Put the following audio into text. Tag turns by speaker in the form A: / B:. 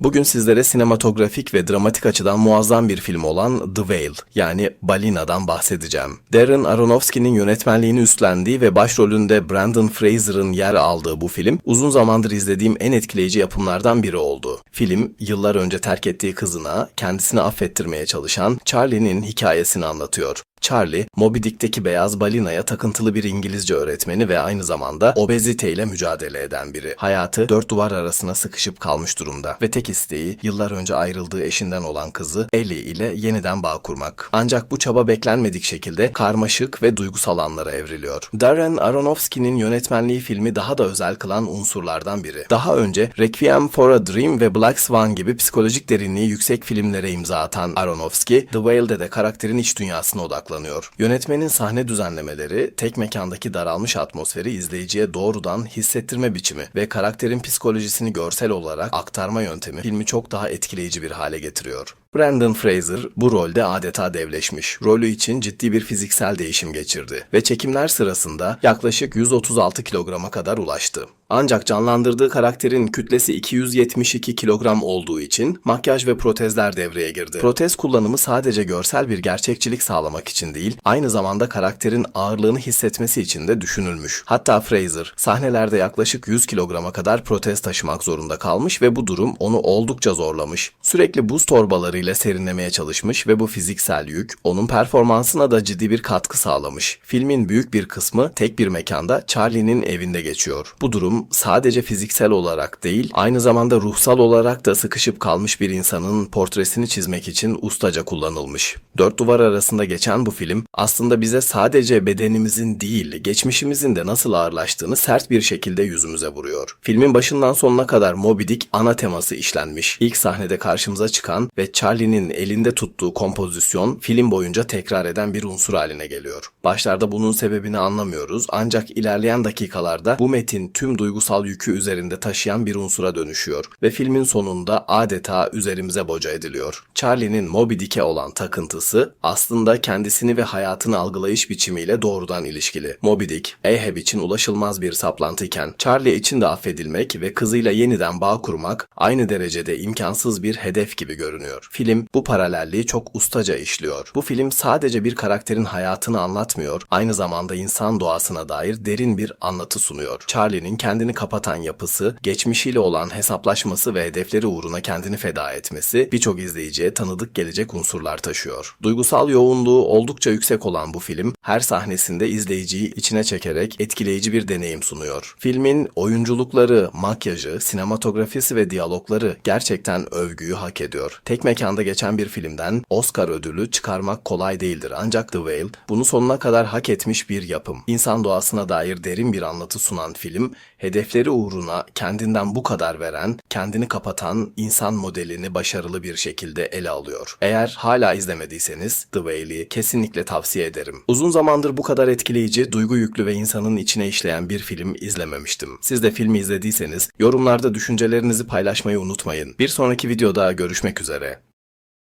A: Bugün sizlere sinematografik ve dramatik açıdan muazzam bir film olan The Whale yani Balina'dan bahsedeceğim. Darren Aronofsky'nin yönetmenliğini üstlendiği ve başrolünde Brandon Fraser'ın yer aldığı bu film uzun zamandır izlediğim en etkileyici yapımlardan biri oldu. Film yıllar önce terk ettiği kızına kendisini affettirmeye çalışan Charlie'nin hikayesini anlatıyor. Charlie, Moby Dick'teki beyaz balinaya takıntılı bir İngilizce öğretmeni ve aynı zamanda obeziteyle mücadele eden biri. Hayatı dört duvar arasına sıkışıp kalmış durumda ve tek isteği yıllar önce ayrıldığı eşinden olan kızı Ellie ile yeniden bağ kurmak. Ancak bu çaba beklenmedik şekilde karmaşık ve duygusal anlara evriliyor. Darren Aronofsky'nin yönetmenliği filmi daha da özel kılan unsurlardan biri. Daha önce Requiem for a Dream ve Black Swan gibi psikolojik derinliği yüksek filmlere imza atan Aronofsky, The Whale'de de karakterin iç dünyasına odaklanıyor. Yönetmenin sahne düzenlemeleri, tek mekandaki daralmış atmosferi izleyiciye doğrudan hissettirme biçimi ve karakterin psikolojisini görsel olarak aktarma yöntemi filmi çok daha etkileyici bir hale getiriyor. Brandon Fraser bu rolde adeta devleşmiş. Rolü için ciddi bir fiziksel değişim geçirdi ve çekimler sırasında yaklaşık 136 kilograma kadar ulaştı. Ancak canlandırdığı karakterin kütlesi 272 kilogram olduğu için makyaj ve protezler devreye girdi. Protez kullanımı sadece görsel bir gerçekçilik sağlamak için değil, aynı zamanda karakterin ağırlığını hissetmesi için de düşünülmüş. Hatta Fraser sahnelerde yaklaşık 100 kilograma kadar protez taşımak zorunda kalmış ve bu durum onu oldukça zorlamış. Sürekli buz torbalarıyla serinlemeye çalışmış ve bu fiziksel yük onun performansına da ciddi bir katkı sağlamış. Filmin büyük bir kısmı tek bir mekanda Charlie'nin evinde geçiyor. Bu durum sadece fiziksel olarak değil, aynı zamanda ruhsal olarak da sıkışıp kalmış bir insanın portresini çizmek için ustaca kullanılmış. Dört duvar arasında geçen bu film aslında bize sadece bedenimizin değil, geçmişimizin de nasıl ağırlaştığını sert bir şekilde yüzümüze vuruyor. Filmin başından sonuna kadar Moby Dick ana teması işlenmiş. İlk sahnede karşımıza çıkan ve Charlie'nin elinde tuttuğu kompozisyon film boyunca tekrar eden bir unsur haline geliyor. Başlarda bunun sebebini anlamıyoruz ancak ilerleyen dakikalarda bu metin tüm duygusal yükü üzerinde taşıyan bir unsura dönüşüyor ve filmin sonunda adeta üzerimize boca ediliyor. Charlie'nin Moby Dick'e olan takıntısı aslında kendisini ve hayatını algılayış biçimiyle doğrudan ilişkili. Moby Dick, Ahab için ulaşılmaz bir saplantıyken Charlie için de affedilmek ve kızıyla yeniden bağ kurmak aynı derecede imkansız bir hedef gibi görünüyor. Film bu paralelliği çok ustaca işliyor. Bu film sadece bir karakterin hayatını anlatmıyor, aynı zamanda insan doğasına dair derin bir anlatı sunuyor. Charlie'nin kendini kapatan yapısı, geçmişiyle olan hesaplaşması ve hedefleri uğruna kendini feda etmesi birçok izleyiciye tanıdık gelecek unsurlar taşıyor. Duygusal yoğunluğu oldukça yüksek olan bu film her sahnesinde izleyiciyi içine çekerek etkileyici bir deneyim sunuyor. Filmin oyunculukları, makyajı, sinematografisi ve diyalogları gerçekten övgüyü hak ediyor. Tek mekanda geçen bir filmden Oscar ödülü çıkarmak kolay değildir ancak The Whale bunu sonuna kadar hak etmiş bir yapım. İnsan doğasına dair derin bir anlatı sunan film, hedefleri uğruna kendinden bu kadar veren, kendini kapatan insan modelini başarılı bir şekilde ele alıyor. Eğer hala izlemediyseniz The Whale'i kesinlikle tavsiye ederim. Uzun zamandır bu kadar etkileyici, duygu yüklü ve insanın içine işleyen bir film izlememiştim. Siz de filmi izlediyseniz yorumlarda düşüncelerinizi paylaşmayı unutmayın. Bir sonraki videoda görüşmek üzere.